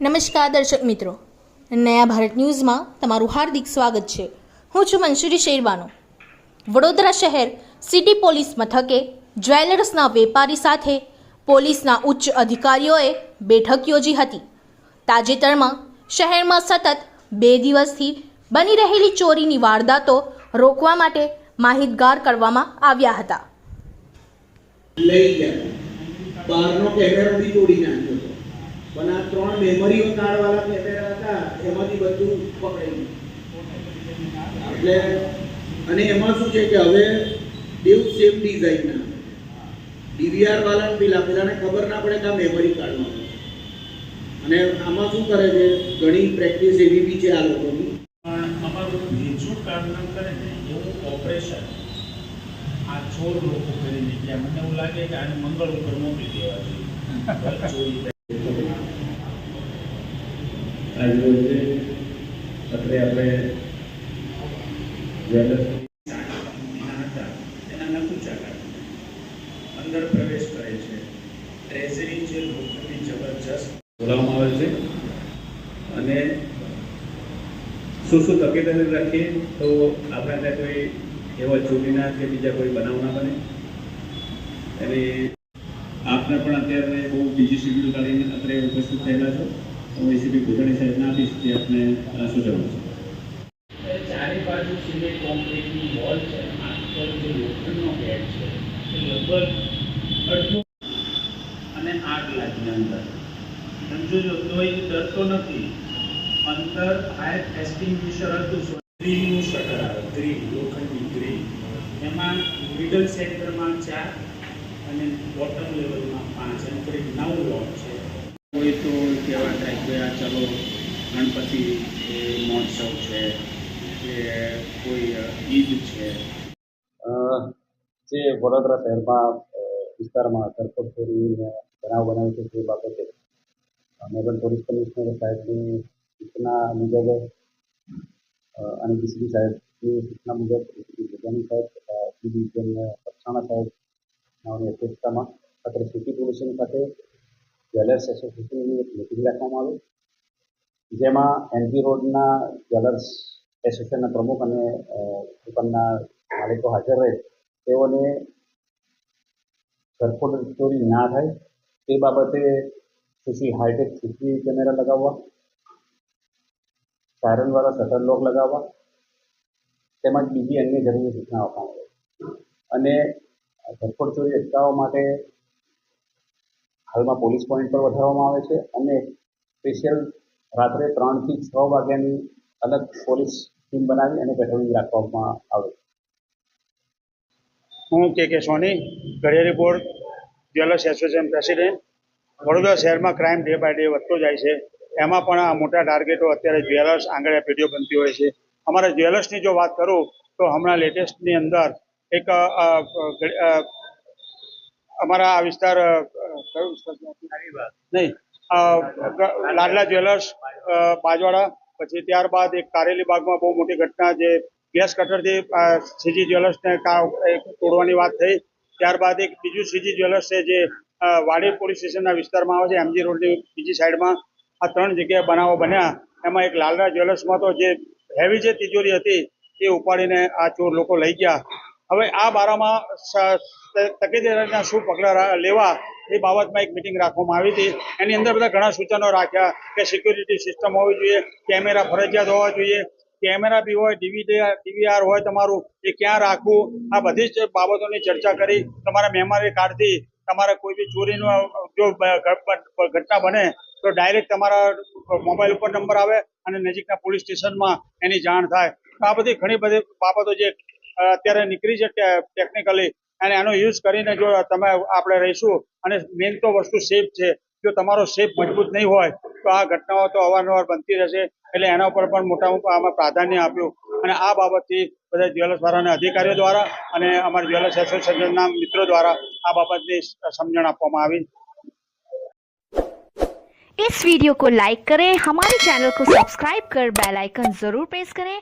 નમસ્કાર દર્શક મિત્રો. નયા ભારત ન્યૂઝમાં તમારું હાર્દિક સ્વાગત છે. હું છું મંશુરી શેરવાનો. વડોદરા શહેર સિટી પોલીસ મથકે જ્વેલર્સના વેપારી સાથે પોલીસના ઉચ્ચ અધિકારીઓએ બેઠક યોજી હતી. તાજેતરમાં શહેરમાં સતત બે દિવસથી બની રહેલી ચોરીની વારદાતો રોકવા માટે માહિતગાર કરવામાં આવ્યા હતા. લઈ કેમેરો બી તોડી નાખ્યો પણ આ ત્રણ મેમરીઓ કાર્ડવાળા કેમેરા હતા એમાંથી બધું પકડાઈ એટલે અને એમાં શું છે કે હવે બેવ સેમ ડિઝાઇનના ડીવીઆર વાળાને પેલા પેલાને ખબર ના પડે કે આ મેમરી કાર્ડમાં અને આમાં શું કરે છે? ઘણી પ્રેક્ટિસ એવી બી છે આ લોકોની. પણ અમારું બીજું કામ કરે ને એવું ઓપરેશન આ ચોર લોકો કરીને ગયા. મને એવું લાગે કે આને મંગળ ઉપર મોકલી દેવા જોઈએ. આજ રોજ અત્રે આપણે એના નકુચા અંદર પ્રવેશ કરે છે. ટ્રેઝરી જે લોખંડની જબરજસ્ત બોલાવવામાં આવે છે. અને શું શું તકેદારી રાખીએ તો આપણે ત્યાં કોઈ એવા ચોરીના કે બીજા કોઈ બનાવ ના બને. અને આપને પણ અત્યારે બહુ બીજી શેડ્યુલ કાઢીને અત્યારે ઉપસ્થિત થયેલા છો. હું એસીપી સાહેબને આપીશ તે આપને આ સૂચનો છે. અંદર. ફાયર એક્સટિંગ્વિશર હતું ગ્રીનનું શટર એમાં મિડલ સેન્ટરમાં ચાર અને બોટમ લેવલમાં પાંચ એમ કરી નવ લોટ છે. કહેવા થાય કે ચાલો ગણપતિ મહોત્સવ છે કે કોઈ ઈદ છે. જે વડોદરા શહેરમાં વિસ્તારમાં ધરપકડ ચોરીને બનાવ બનાવ્યો છે તે બાબતે મેરલ પોલીસ કમિશનર સાહેબની સૂચના મુજબ અને ડીસીપી સાહેબની સૂચના મુજબ ડીસીપી સાહેબ તથા સીડી ડિવિઝન પક્ષાણા સાહેબ, નાઓની અધ્યક્ષતામાં અત્રે સિટી પોલ્યુશન ખાતે જ્વેલર્સ એસોસિએશનની એક મિટિંગ રાખવામાં આવી. જેમાં એનજી રોડના જ્વેલર્સ એસોસિએશનના પ્રમુખ અને દુકાનના માલિકો હાજર રહે. તેઓને ઘરફોડ ચોરી ના થાય તે બાબતે સીસી હાઈટેક સીસી કેમેરા લગાવવા સાયરનવાળા શટર લોક લગાવવા, તેમજ બીજી અન્ય જરૂરી સૂચનાઓ આપવામાં આવે. અને ઘરફોડ ચોરી અટકાવવા માટે હાલમાં પોલીસ પોઈન્ટ પર વધારવામાં આવે છે અને સ્પેશિયલ રાત્રે ત્રણથી છ વાગ્યાની અલગ પોલીસ ટીમ બનાવી અને પેટ્રોલિંગ રાખવામાં આવે હું K K Soni, Ghadiyali board jewellers association president Vadodara શહેરમાં ક્રાઇમ ડે બાય ડે વધતો જાય છે. એમાં પણ આ મોટા ટાર્ગેટો અત્યારે જ્વેલર્સ આંગળે પેઢીઓ બનતી હોય છે. અમારા જ્વેલર્સની જો વાત કરું, તો હમણાં લેટેસ્ટની અંદર એક અમારા આ વિસ્તાર કયો છે? નહીં લાડલા જ્વેલર્સ બાજવાડા, પછી ત્યારબાદ એક કારેલી બાગમાં બહુ મોટી ઘટના જે ગેસ કટરથી સીજી જ્વેલર્સને તોડવાની વાત થઈ. ત્યારબાદ એક બીજું સીજી જ્વેલર્સ છે જે વાડી પોલીસ સ્ટેશનના વિસ્તારમાં આવે છે એમજી રોડની બીજી સાઈડમાં. આ ત્રણ જગ્યાએ બનાવો બન્યા. એમાં એક લાલરા જ્વેલર્સમાં તો જે હેવી જે તિજોરી હતી, એ ઉપાડીને આ ચોર લોકો લઈ ગયા. હવે આ બારામાં તકેદારીના શું પગલાં લેવા એ બાબતમાં એક મિટિંગ રાખવામાં આવી હતી. એની અંદર બધા ઘણા સૂચનો રાખ્યા કે સિક્યુરિટી સિસ્ટમ હોવી જોઈએ કેમેરા ફરજિયાત હોવા જોઈએ. કેમેરા બી હોય ડીવીડીઆર ડીવીઆર હોય તમારું, એ ક્યાં રાખવું? આ બધી જ બાબતોની ચર્ચા કરી. તમારા મેમરી કાર્ડથી તમારે કોઈ બી ચોરીનું જો ઘટના બને, તો ડાયરેક્ટ તમારા મોબાઈલ ઉપર નંબર આવે અને નજીકના પોલીસ સ્ટેશનમાં એની જાણ થાય. આ બધી ઘણી બધી બાબતો જે અત્યારે નીકળી છે ટેકનિકલી અને એનો યુઝ કરીને જો તમે આપણે રહીશું અને મેઇન તો વસ્તુ સેફ છે જો તમારો સેફ મજબૂત નહીં હોય તો આ ઘટનાઓ તો અવારનવાર બનતી રહેશે એટલે એના ઉપર પણ મોટા આમાં પ્રાધાન્ય આપ્યું અને આ બાબતથી બધા જ્વેલર્સ વાળાના અધિકારીઓ દ્વારા અને અમારા જ્વેલર્સ એસોસિએશનના મિત્રો દ્વારા આ બાબતની સમજણ આપવામાં આવી इस वीडियो को लाइक करें हमारे चैनल को सब्सक्राइब कर बेल आइकन जरूर प्रेस करें